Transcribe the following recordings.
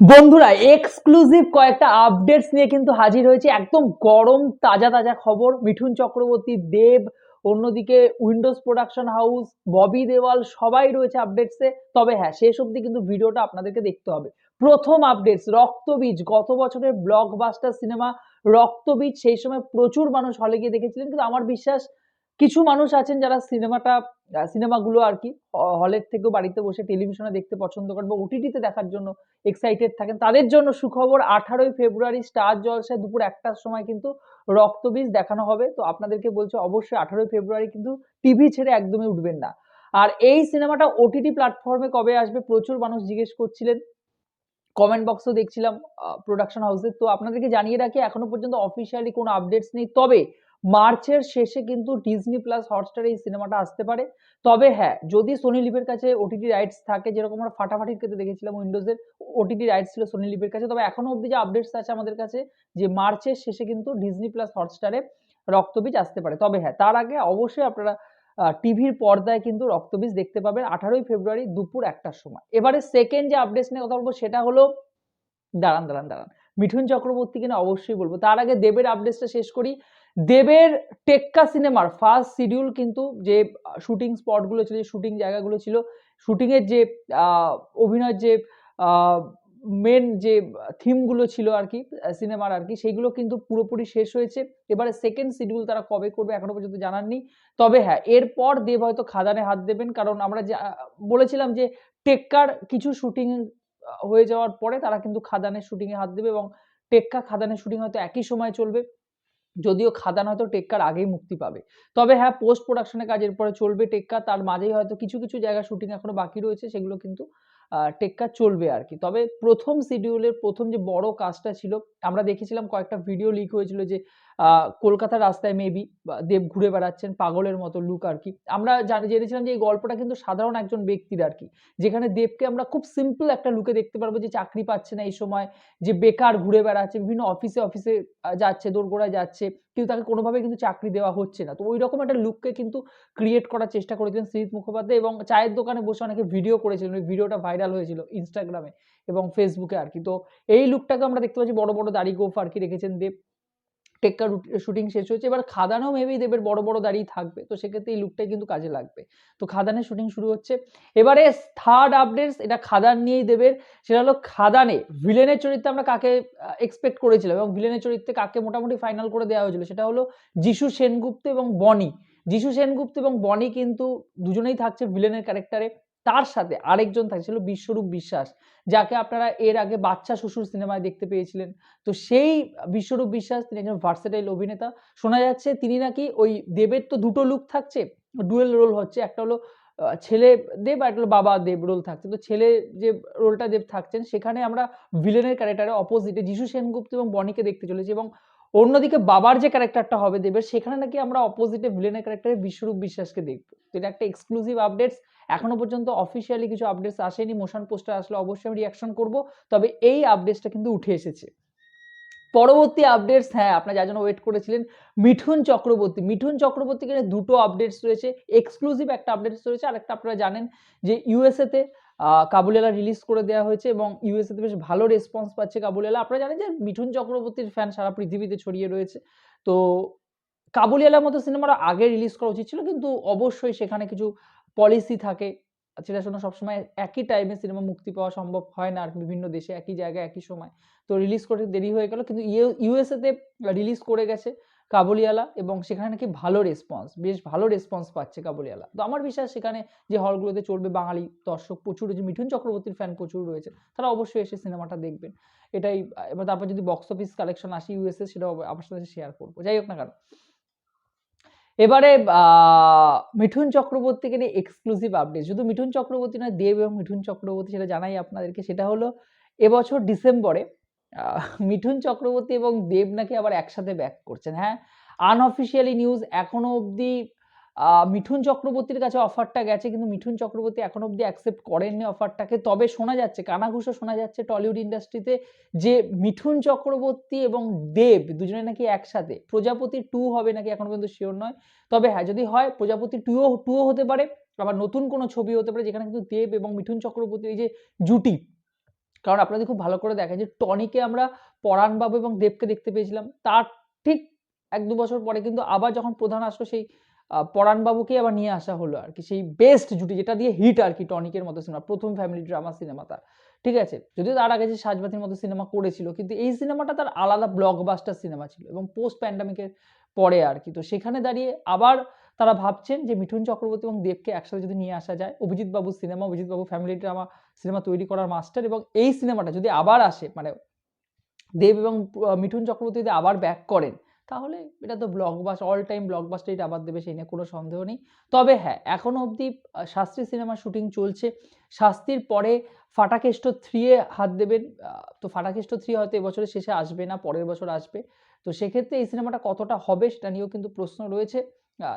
বন্ধুরা এক্সক্লুসিভ কয়েকটা আপডেটস নিয়ে কিন্তু হাজির হয়েছে। একদম গরম, তাজা তাজা খবর। মিঠুন চক্রবর্তী, দেব, অন্যদিকে উইন্ডোজ প্রোডাকশন হাউস, ববি দেওয়াল, সবাই রয়েছে আপডেটসে তবে হ্যাঁ শেষ অবধি কিন্তু ভিডিওটা আপনাদেরকে দেখতে হবে। প্রথম আপডেটস রক্তবীজ। গত বছরের ব্লকবাস্টার সিনেমা রক্তবীজ, সেই সময় প্রচুর মানুষ হলে গিয়ে দেখেছিলেন। কিন্তু আমার বিশ্বাস, কিছু মানুষ আছেন যারা সিনেমাটা সিনেমাগুলো আর কি হলের থেকেও বাড়িতে বসে টেলিভিশনে দেখতে পছন্দ করেন বা ওটিটিতে দেখার জন্য এক্সাইটেড থাকেন, তাদের জন্য সুখবর আঠারোই ফেব্রুয়ারি স্টার জলসায় দুপুর একটার সময় কিন্তু রক্তবীজ দেখানো হবে। তো আপনাদেরকে বলছে, অবশ্যই আঠারোই ফেব্রুয়ারি কিন্তু টিভি ছেড়ে একদমই উঠবেন না। আর এই সিনেমাটা ওটিটি প্ল্যাটফর্মে কবে আসবে প্রচুর মানুষ জিজ্ঞেস করছিলেন। কমেন্ট বক্সও দেখছিলাম প্রোডাকশন হাউসে তো আপনাদেরকে জানিয়ে রাখি, এখনও পর্যন্ত অফিসিয়ালি কোনো আপডেটস নেই। তবে মার্চের শেষে কিন্তু ডিজনি প্লাস হটস্টারে এই সিনেমাটা আসতে পারে। তবে হ্যাঁ যদি সোনি লিভের কাছে ওটিটি রাইটস থাকে, যেরকম আমরা ফাটাফাটির ক্ষেত্রে দেখেছিলাম উইন্ডোজের ওটিটি রাইটস ছিল সোনি লিভের কাছে। তবে এখনও অবধি যে আপডেটস আছে আমাদের কাছে, যে মার্চের শেষে কিন্তু ডিজনি প্লাস হটস্টারে রক্তবীজ আসতে পারে। তবে হ্যাঁ তার আগে অবশ্যই আপনারা টিভির পর্দায় কিন্তু রক্তবীজ দেখতে পাবেন আঠারোই ফেব্রুয়ারি দুপুর একটার সময়। এবারে সেকেন্ড যে আপডেটস নিয়ে কথা বলব, সেটা হলো, দাঁড়ান দাঁড়ান দাঁড়ান, মিঠুন চক্রবর্তী কিনা অবশ্যই বলব। তার আগে দেবের আপডেটসটা শেষ করি। দেবের টেক্কা সিনেমার ফার্স্ট শিডিউল কিন্তু যে শুটিং স্পটগুলো ছিল, যে শুটিং জায়গাগুলো ছিল শুটিংয়ের যে অভিনয়ের যে মেন যে থিমগুলো ছিল আর কি, সিনেমার আর কি সেইগুলো কিন্তু পুরোপুরি শেষ হয়েছে। এবারে সেকেন্ড শিডিউল তারা কবে করবে এখনও পর্যন্ত জানাননি তবে হ্যাঁ এরপর দেব হয়তো খাদানে হাত দেবেন, কারণ আমরা বলেছিলাম যে, টেক্কার কিছু শুটিং হয়ে যাওয়ার পরে তারা কিন্তু খাদানের শুটিংয়ে হাত দেবে এবং টেক্কা খাদানের শুটিং হয়তো একই সময় চলবে। যদিও খাদান হয়তো টেক্কার আগেই মুক্তি পাবে। তবে হ্যাঁ পোস্ট প্রোডাকশনের কাজ এরপরে চলবে টেক্কা, তার মাঝেই হয়তো কিছু কিছু জায়গা শুটিং এখনও বাকি রয়েছে, সেগুলো কিন্তু টেক্কা চলবে আর কি। তবে প্রথম শিডিউলের প্রথম যে বড় কাজটা ছিল, আমরা দেখেছিলাম কয়েকটা ভিডিও লিক হয়েছিল যে কলকাতার রাস্তায় মেবি দেব ঘুরে বেড়াচ্ছেন, পাগলের মতো লুক আর কি আমরা জানি, জেনেছিলাম যে এই গল্পটা কিন্তু সাধারণ একজন ব্যক্তির আর কি যেখানে দেবকে আমরা খুব সিম্পল একটা লুকে দেখতে পারব যে চাকরি পাচ্ছে না এই সময়, যে বেকার ঘুরে বেড়াচ্ছে, বিভিন্ন অফিসে অফিসে যাচ্ছে, দোরগোড়ায় যাচ্ছে, কিন্তু তাকে কোনোভাবে কিন্তু চাকরি দেওয়া হচ্ছে না। তো ওই রকম একটা লুককে কিন্তু ক্রিয়েট করার চেষ্টা করেছিলেন শ্রীজিৎ মুখোপাধ্যায় এবং চায়ের দোকানে বসে অনেকে ভিডিও করেছিলেন, ওই ভিডিওটা ভাইরাল হয়েছিল ইনস্টাগ্রামে এবং ফেসবুকে আর কি তো এই লুকটাকে আমরা দেখতে পাচ্ছি, বড় বড় দাড়ি গোফ আর কি রেখেছেন দেব। টেক্কা শুটিং শেষ হয়েছে। এবার খাদানও মেবি দেবের বড় বড় দাঁড়িয়ে থাকবে। তো সেক্ষেত্রে এই লুকটাই কিন্তু কাজে লাগবে। তো খাদানের শুটিং শুরু হচ্ছে। এবারে থার্ড আপডেটস এটা খাদান নিয়েই দেবের। সেটা হলো খাদানে ভিলেনের চরিত্রে আমরা কাকে এক্সপেক্ট করেছিলাম এবং ভিলেনের চরিত্রে কাকে মোটামুটি ফাইনাল করে দেওয়া হয়েছিল সেটা হলো যিশু সেনগুপ্ত এবং বনি। যিশু সেনগুপ্ত এবং বনি কিন্তু দুজনেই থাকছে ভিলেনের ক্যারেক্টারে তার সাথে আরেকজন থাকছিল বিশ্বরূপ বিশ্বাস, যাকে আপনারা এর আগে বাচ্চা শ্বশুর সিনেমায় দেখতে পেয়েছিলেন। তো সেই বিশ্বরূপ বিশ্বাস, তিনি একজন ভার্সেটাইল অভিনেতা। শোনা যাচ্ছে তিনি নাকি ওই দেবের তো দুটো লুক থাকছে ডুয়েল রোল হচ্ছে। একটা হলো ছেলে দেব আর একটা বাবা দেব রোল থাকছে। তো ছেলে যে রোলটা দেব থাকছেন, সেখানে আমরা ভিলেনের ক্যারেক্টারে অপোজিটে যিশু সেনগুপ্ত এবং বনিকে দেখতে চলেছি এবং অন্যদিকে বাবার যে ক্যারেক্টারটা হবে দেবের, সেখানে নাকি আমরা অপোজিটে ভিলেনের ক্যারেক্টারে বিশ্বরূপ বিশ্বাসকে দেখব। তো এটা একটা এক্সক্লুসিভ আপডেটস এখনও পর্যন্ত অফিসিয়ালি কিছু আপডেটস আসেনি। মোশন পোস্টার আসলে অবশ্যই আমি রিয়াকশন করব। তবে এই আপডেটসটা কিন্তু উঠে এসেছে। পরবর্তী আপডেটস হ্যাঁ আপনারা যার জন্য ওয়েট করেছিলেন, মিঠুন চক্রবর্তী। মিঠুন চক্রবর্তী কিন্তু দুটো আপডেটস রয়েছে। এক্সক্লুসিভ একটা আপডেটস রয়েছে। আর একটা আপনারা জানেন যে ইউএসএতে কাবুলেলা রিলিজ করে দেওয়া হয়েছে এবং ইউএসএতে বেশ ভালো রেসপন্স পাচ্ছে কাবুলেলা আপনারা জানেন যে মিঠুন চক্রবর্তীর ফ্যান সারা পৃথিবীতে ছড়িয়ে রয়েছে। তো কাবুলিয়ালার মতো সিনেমাটা আগে রিলিজ করা উচিত ছিল, কিন্তু অবশ্যই সেখানে কিছু পলিসি থাকে। সেটা শোনো সবসময় একই টাইমে সিনেমা মুক্তি পাওয়া সম্ভব হয় না, আর বিভিন্ন দেশে একই জায়গায় একই সময়। তো রিলিজ করতে দেরি হয়ে গেল, কিন্তু ইউএসএতে রিলিজ করে গেছে। কাবুলিয়ালা এবং সেখানে নাকি ভালো রেসপন্স বেশ ভালো রেসপন্স পাচ্ছে কাবুলিয়ালা তো আমার বিশ্বাস সেখানে যে হলগুলোতে চলবে বাঙালি দর্শক প্রচুর যে মিঠুন চক্রবর্তীর ফ্যান প্রচুর রয়েছে, তারা অবশ্যই এসে সিনেমাটা দেখবেন। এটাই, এবার তারপর যদি বক্স অফিস কালেকশন আসে ইউএসএ সেটা আপনার সাথে শেয়ার করব। যাই হোক না কেন। এবারে মিঠুন চক্রবর্তীকে নিয়ে এক্সক্লুসিভ আপডেট শুধু মিঠুন চক্রবর্তী নয়, দেব এবং মিঠুন চক্রবর্তী, সেটা জানাই আপনাদেরকে। সেটা হলো, এবছর ডিসেম্বরে মিঠুন চক্রবর্তী এবং দেব নাকি আবার একসাথে ব্যাক করছেন। হ্যাঁ আনঅফিসিয়ালি নিউজ এখনও অবধি মিঠুন চক্রবর্তীর কাছে অফারটা গেছে কিন্তু মিঠুন চক্রবর্তী এখন অবধি অ্যাকসেপ্ট করেননি অফারটাকে তবে শোনা যাচ্ছে, কানাঘুষো শোনা যাচ্ছে টলিউড ইন্ডাস্ট্রিতে যে মিঠুন চক্রবর্তী এবং দেব দুজনে নাকি একসাথে। প্রজাপতি টু হবে নাকি এখন পর্যন্ত শিওর নয়। তবে হ্যাঁ যদি হয়, প্রজাপতি টুও টুও হতে পারে। আবার নতুন কোনো ছবি হতে পারে যেখানে কিন্তু দেব এবং মিঠুন চক্রবর্তীর এই যে জুটি কারণ আপনাদের খুব ভালো করে দেখেন যে টনিকে আমরা পরাণবাবু এবং দেবকে দেখতে পেয়েছিলাম, তার ঠিক এক দু বছর পরে কিন্তু আবার যখন প্রধান আসলো সেই পরাণবাবুকে আবার নিয়ে আসা হলো আর কি। সেই বেস্ট জুটি যেটা দিয়ে হিট আর কি টনিকের মতো সিনেমা প্রথম ফ্যামিলি ড্রামা সিনেমা তার। ঠিক আছে? যদিও তার আগে যে সাজবাতির মতো সিনেমা করেছিল, কিন্তু এই সিনেমাটা তার আলাদা ব্লকবাস্টার সিনেমা ছিল এবং পোস্ট প্যান্ডামিকের পরে আর কি। তো সেখানে দাঁড়িয়ে আবার তারা ভাবছেন যে মিঠুন চক্রবর্তী এবং দেবকে একসাথে যদি নিয়ে আসা যায়, অভিজিৎ বাবুর সিনেমা, অভিজিৎ বাবু ফ্যামিলি ড্রামা সিনেমা তৈরি করার মাস্টার এবং এই সিনেমাটা যদি আবার আসে মানে দেব এবং মিঠুন চক্রবর্তী যদি আবার ব্যাক করেন, তাহলে এটা তো ব্লকবাস অল টাইম ব্লকবাস্টার আবার দেবে, সেই নিয়ে কোনো সন্দেহ নেই। তবে হ্যাঁ এখনও অবধি শাস্ত্রী সিনেমা শুটিং চলছে। শাস্তির পরে ফাটাকেষ্ট থ্রি এ হাত দেবেন তো ফাটাকেষ্ট থ্রি হয়তো এবছরের শেষে আসবে না, পরের বছর আসবে। তো সেক্ষেত্রে এই সিনেমাটা কতটা হবে, সেটা নিয়েও কিন্তু প্রশ্ন রয়েছে।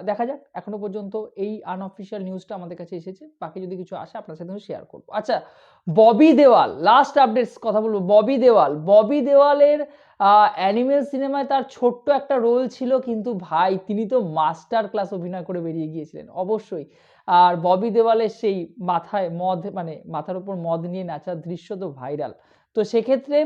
দেখা যাক, এখনও পর্যন্ত এই আনঅফিসিয়াল নিউজটা আমাদের কাছে এসেছে। বাকি যদি কিছু আসে, আপনার সাথে শেয়ার করব। আচ্ছা ববি দেওয়াল লাস্ট আপডেটস কথা বলব। ববি দেওয়াল, ববি দেওয়ালের অ্যানিমেল সিনেমায় তার ছোট্ট একটা রোল ছিল, কিন্তু ভাই, তিনি তো মাস্টার ক্লাস অভিনয় করে বেরিয়ে গিয়েছিলেন, অবশ্যই। আর ববি দেওয়ালের সেই মাথায় মদ মানে মাথার উপর মদ নিয়ে নাচার দৃশ্য তো ভাইরাল তো সেক্ষেত্রে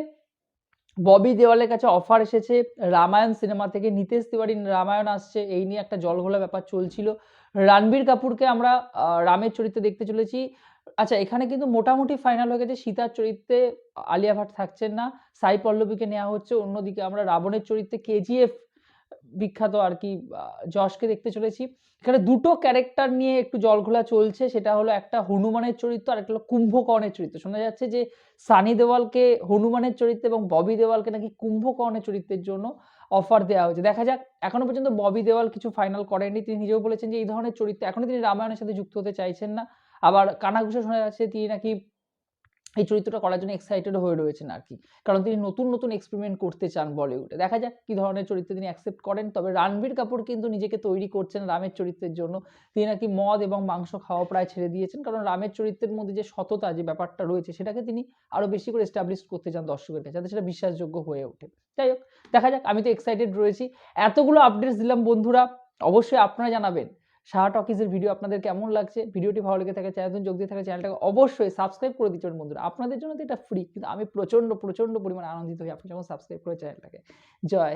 ববি দেওয়ালের কাছে অফার এসেছে। রামায়ণ সিনেমা থেকে নিতেশ তিওয়ারির রামায়ণ আসছে। এই নিয়ে একটা জলঘোলা ব্যাপার চলছিল। রণবীর কাপুরকে আমরা রামের চরিত্রে দেখতে চলেছি। আচ্ছা এখানে কিন্তু মোটামুটি ফাইনাল হয়ে গেছে। সীতার চরিত্রে আলিয়া ভাট থাকছেন না। সাই পল্লবীকে নেওয়া হচ্ছে। অন্যদিকে আমরা রাবণের চরিত্রে কেজিএফ বিখ্যাত আর কি যশকে দেখতে চলেছি। এখানে দুটো ক্যারেক্টার নিয়ে একটু জলঘোলা চলছে, সেটা হলো একটা হনুমানের চরিত্র আর একটা হলো কুম্ভকর্ণের চরিত্র। শোনা যাচ্ছে যে সানি দেওয়ালকে, হনুমানের চরিত্র এবং ববি দেওয়ালকে নাকি কুম্ভকর্ণের চরিত্রের জন্য অফার দেওয়া হয়েছে। দেখা যাক, এখনও পর্যন্ত ববি দেওয়াল কিছু ফাইনাল করেননি। তিনি নিজেও বলেছেন যে এই ধরনের চরিত্র এখনও তিনি রামায়ণের সাথে যুক্ত হতে চাইছেন না। আবার কানাঘুষে শোনা যাচ্ছে তিনি নাকি এই চরিত্রটা করার জন্য এক্সাইটেড হয়ে রয়েছেন আর কি কারণ তিনি নতুন নতুন এক্সপেরিমেন্ট করতে চান বলিউডে দেখা যাক কি ধরনের চরিত্র তিনি অ্যাকসেপ্ট করেন। তবে রণবীর কাপুর কিন্তু নিজেকে তৈরি করছেন রামের চরিত্রের জন্য। তিনি নাকি মদ এবং মাংস খাওয়া প্রায় ছেড়ে দিয়েছেন। কারণ রামের চরিত্রের মধ্যে যে সততা, যে ব্যাপারটা রয়েছে, সেটাকে তিনি আরও বেশি করে এস্টাবলিশ করতে চান দর্শকের কাছে। যাতে সেটা বিশ্বাসযোগ্য হয়ে ওঠে। যাই হোক, দেখা যাক। আমি তো এক্সাইটেড রয়েছি। এতগুলো আপডেটস দিলাম বন্ধুরা। অবশ্যই আপনারা জানাবেন। সাহা টকিজের ভিডিও আপনাদের কেমন লাগছে? ভিডিওটি ভালো লেগে থাকে চ্যানেল যোগ দিয়ে থাকে চ্যানেলটাকে অবশ্যই সাবস্ক্রাইব করে দিচ্ছেন বন্ধুরা। আপনাদের জন্য তো এটা ফ্রি কিন্তু আমি প্রচণ্ড প্রচণ্ড পরিমাণে আনন্দিত হই আপনি যখন সাবস্ক্রাইব করে চ্যানেলটাকে জয়